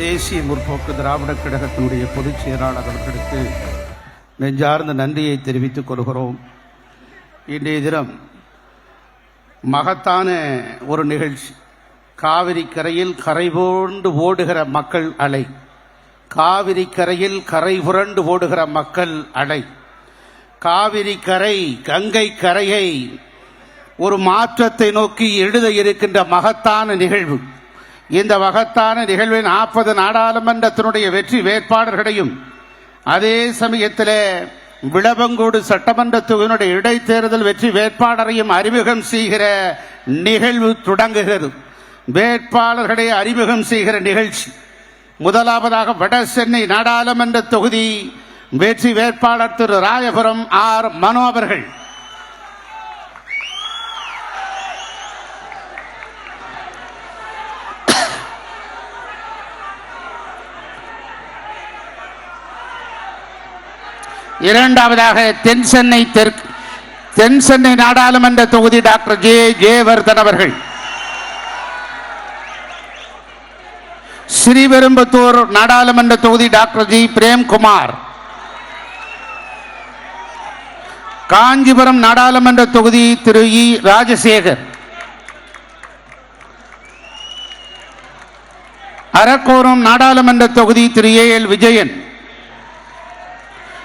தேசிய முற்போக்கு திராவிட கழகத்தினுடைய பொதுச் செயலாளர் அவர்களுக்கு நெஞ்சார்ந்த நன்றியை தெரிவித்துக் கொள்கிறோம். இன்றைய தினம் மகத்தான ஒரு நிகழ்ச்சி. காவிரி கரையில் கரை புரண்டு ஓடுகிற மக்கள் அலை. காவிரி கரையில் கரை புரண்டு ஓடுகிற மக்கள் அலை. காவிரி கரை கங்கை கரையை ஒரு மாற்றத்தை நோக்கி எழுத இருக்கின்ற மகத்தான நிகழ்வு. இந்த மகத்தான நிகழ்வின் நாற்பது நாடாளுமன்றத்தினுடைய வெற்றி வேட்பாளர்களையும் அதே சமயத்தில் விளவங்கோடு சட்டமன்ற தொகுதியினுடைய இடைத்தேர்தல் வெற்றி வேட்பாளரையும் அறிமுகம் செய்கிற நிகழ்வு தொடங்குகிறது. வேட்பாளர்களை அறிமுகம் செய்கிற நிகழ்ச்சி. முதலாவதாக வட சென்னை நாடாளுமன்ற தொகுதி வெற்றி வேட்பாளர் திரு ராயபுரம் ஆர் மனோ அவர்கள். இரண்டாவதாக தென் சென்னை தெற்கு தென் சென்னை நாடாளுமன்ற தொகுதி டாக்டர் ஜே ஜெயவர்தன் அவர்கள். ஸ்ரீபெரும்புத்தூர் நாடாளுமன்ற தொகுதி டாக்டர் ஜி பிரேம்குமார். காஞ்சிபுரம் நாடாளுமன்ற தொகுதி திரு இ ராஜசேகர். அரக்கோரம் நாடாளுமன்ற தொகுதி திரு ஏ எல் விஜயன்.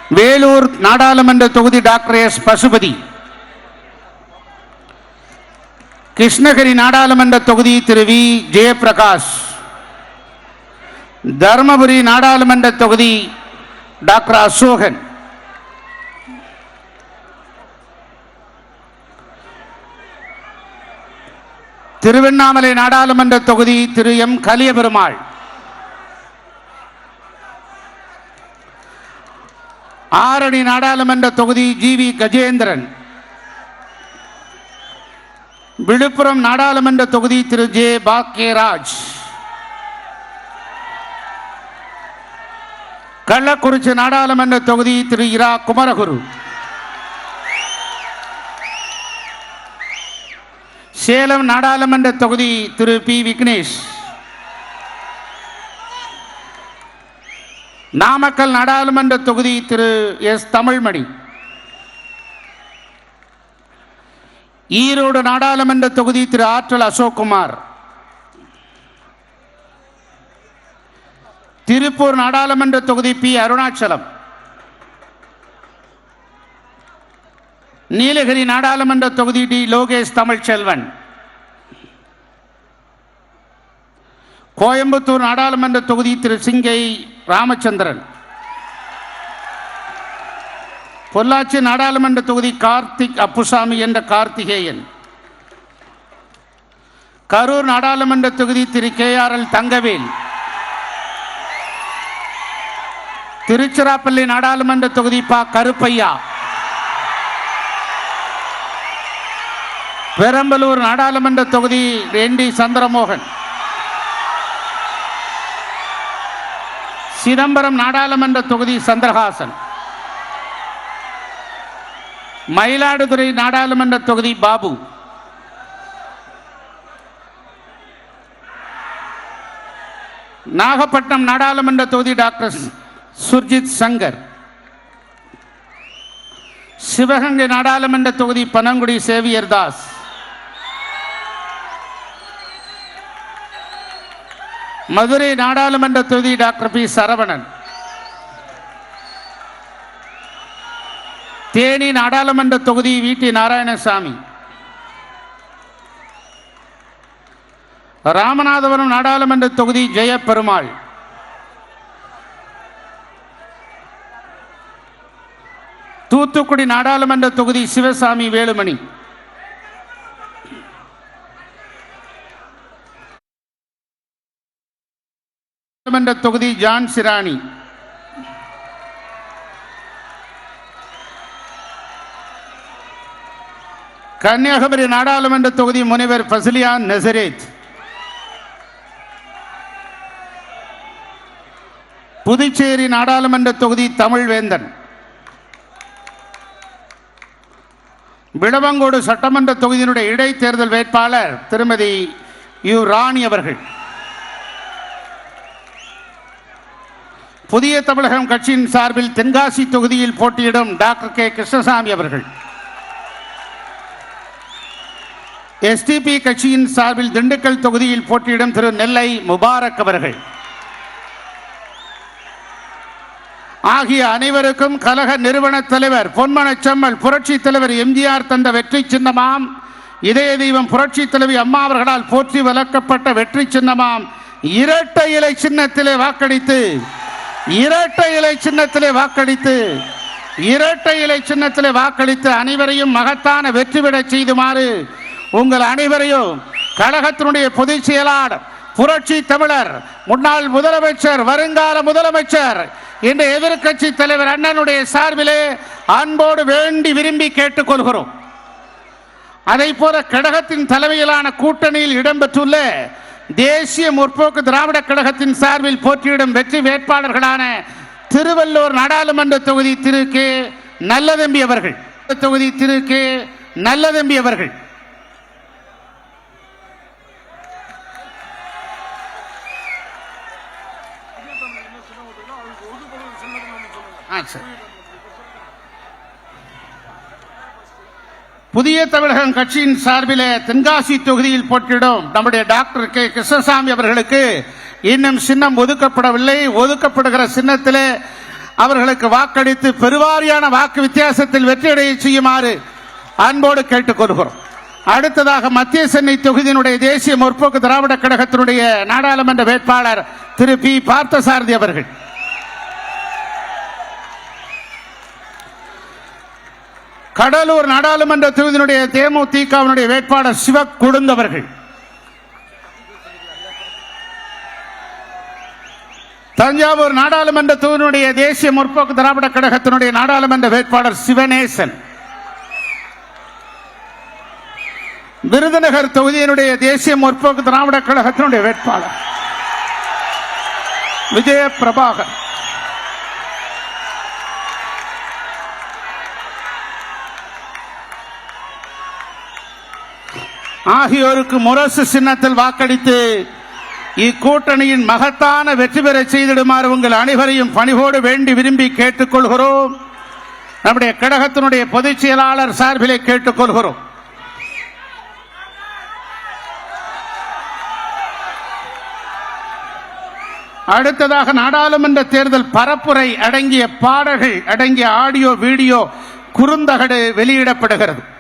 வேலூர் நாடாளுமன்ற தொகுதி டாக்டர் எஸ் பசுபதி. கிருஷ்ணகிரி நாடாளுமன்ற தொகுதி திரு வி. ஜெயபிரகாஷ். தருமபுரி நாடாளுமன்ற தொகுதி டாக்டர் அசோகன். திருவண்ணாமலை நாடாளுமன்ற தொகுதி திரு எம் கலியபெருமாள். ஆரணி நாடாளுமன்ற தொகுதி ஜி வி கஜேந்திரன். விழுப்புரம் நாடாளுமன்ற தொகுதி திரு ஜே பாக்கியராஜ். கள்ளக்குறிச்சி நாடாளுமன்ற தொகுதி திரு இரா குமரகுரு. சேலம் நாடாளுமன்ற தொகுதி திரு பி விக்னேஷ். நாமக்கல் நாடாளுமன்ற தொகுதி திரு எஸ். தமிழ்மணி. ஈரோடு நாடாளுமன்ற தொகுதி திரு ஆற்றல் அசோக்குமார். திருப்பூர் நாடாளுமன்ற தொகுதி பி. அருணாச்சலம். நீலகிரி நாடாளுமன்ற தொகுதி டி. லோகேஷ் தமிழ்ச்செல்வன். கோயம்புத்தூர் நாடாளுமன்ற தொகுதி திரு சிங்கை ராமச்சந்திரன். பொள்ளாச்சி நாடாளுமன்ற தொகுதி கார்த்திக் அப்புசாமி என்ற கார்த்திகேயன். கரூர் நாடாளுமன்ற தொகுதி Thiru K R L Thangavel. Tiruchirappalli நாடாளுமன்ற தொகுதி பா கருப்பையா. பெரம்பலூர் நாடாளுமன்ற தொகுதி என் டி சந்திரமோகன். சிதம்பரம் நாடாளுமன்ற தொகுதி சந்திரஹாசன். மயிலாடுதுறை நாடாளுமன்ற தொகுதி பாபு. நாகப்பட்டினம் நாடாளுமன்ற தொகுதி டாக்டர் சுர்ஜித் சங்கர். சிவகங்கை நாடாளுமன்ற தொகுதி பனங்குடி சேவியர் தாஸ். மதுரை நாடாளுமன்ற தொகுதி டாக்டர் பி சரவணன். தேனி நாடாளுமன்ற தொகுதி வி டி நாராயணசாமி. ராமநாதபுரம் நாடாளுமன்ற தொகுதி ஜெயபெருமாள் தூத்துக்குடி நாடாளுமன்ற தொகுதி சிவசாமி வேலுமணி. சட்டமன்ற தொகுதி ஜான் சிராணி. கன்னியாகுமரி நாடாளுமன்ற தொகுதி முனைவர் பசிலியான் நெசரேத். புதுச்சேரி நாடாளுமன்ற தொகுதி தமிழ்வேந்தன். விளவங்கோடு சட்டமன்ற தொகுதியினுடைய இடைத்தேர்தல் வேட்பாளர் திருமதி யு ராணி அவர்கள். புதிய தமிழகம் கட்சியின் சார்பில் தென்காசி தொகுதியில் போட்டியிடும் டாக்டர் கே. கிருஷ்ணசாமி அவர்கள். எஸ்டிபி கட்சியின் சார்பில் திண்டுக்கல் தொகுதியில் போட்டியிடும் திரு நெல்லை முபாரக் அவர்கள். ஆகிய அனைவருக்கும் கழக நிறுவன தலைவர் பொன்மனச்செம்மல் புரட்சி தலைவர் எம்ஜிஆர் தந்த வெற்றி சின்னமாம். இதய தெய்வம் புரட்சி தலைவி அம்மா அவர்களால் போற்றி வளர்க்கப்பட்ட வெற்றி சின்னமாம். இரட்டை இலை சின்னத்திலே வாக்களித்து இரட்டை இலை சின்னத்திலே வாக்களித்து இரட்டை இலை சின்னத்திலே வாக்களித்து அனைவரையும் மகத்தான வெற்றி பெறச் செய்துமாறு உங்கள் அனைவரையும் கழகத்தினுடைய பொதுச் செயலாளர் புரட்சி தமிழர் முன்னாள் முதலமைச்சர் வருங்கால முதலமைச்சர் இன்று எதிர்க்கட்சி தலைவர் அண்ணனுடைய சார்பிலே அன்போடு வேண்டி விரும்பி கேட்டுக்கொள்கிறோம். அதை போல கழகத்தின் தலைமையிலான கூட்டணியில் இடம்பெற்றுள்ள தேசிய முற்போக்கு திராவிட கழகத்தின் சார்பில் போட்டியிடும் வெற்றி வேட்பாளர்களான திருவள்ளூர் நாடாளுமன்ற தொகுதி திரு கே நல்லதம்பி அவர்கள். தொகுதி திரு கே நல்லதம்பி அவர்கள். ஆ சரி. புதிய தமிழகம் கட்சியின் சார்பிலே தென்காசி தொகுதியில் போட்டியிடும் நம்முடைய டாக்டர் கே. கிருஷ்ணசாமி அவர்களுக்கு இன்னும் சின்னம் ஒதுக்கப்படவில்லை. ஒதுக்கப்படுகிற சின்னத்திலே அவர்களுக்கு வாக்களித்து பெருவாரியான வாக்கு வித்தியாசத்தில் வெற்றியடைய செய்யுமாறு அன்போடு கேட்டுக்கொள்கிறோம் அடுத்ததாக மத்திய சென்னை தொகுதியினுடைய தேசிய முற்போக்கு திராவிட கழகத்தினுடைய நாடாளுமன்ற வேட்பாளர் திரு பி. பார்த்தசாரதி அவர்கள். கடலூர் நாடாளுமன்ற தொகுதியினுடைய தேமுதிகவினுடைய வேட்பாளர் சிவ குடுந்தவர்கள் தஞ்சாவூர் நாடாளுமன்ற தொகுதியினுடைய தேசிய முற்போக்கு திராவிட கழகத்தினுடைய நாடாளுமன்ற வேட்பாளர் சிவநேசன் விருதுநகர் தொகுதியினுடைய தேசிய முற்போக்கு திராவிட கழகத்தினுடைய வேட்பாளர். விஜய பிரபாகர் ஆகியோருக்கு முரசு சின்னத்தில் வாக்களித்து இக்கூட்டணியின் மகத்தான வெற்றி பெற செய்திடுமாறு உங்கள் அனைவரையும் பணிவோடு வேண்டி விரும்பி கேட்டுக்கொள்கிறோம். நம்முடைய கழகத்தினுடைய பொதுச் செயலாளர் சார்பிலே கேட்டுக்கொள்கிறோம். அடுத்ததாக நாடாளுமன்ற தேர்தல் பரப்புரை அடங்கிய பாடல்கள் அடங்கிய ஆடியோ வீடியோ குறுந்தகடு வெளியிடப்படுகிறது.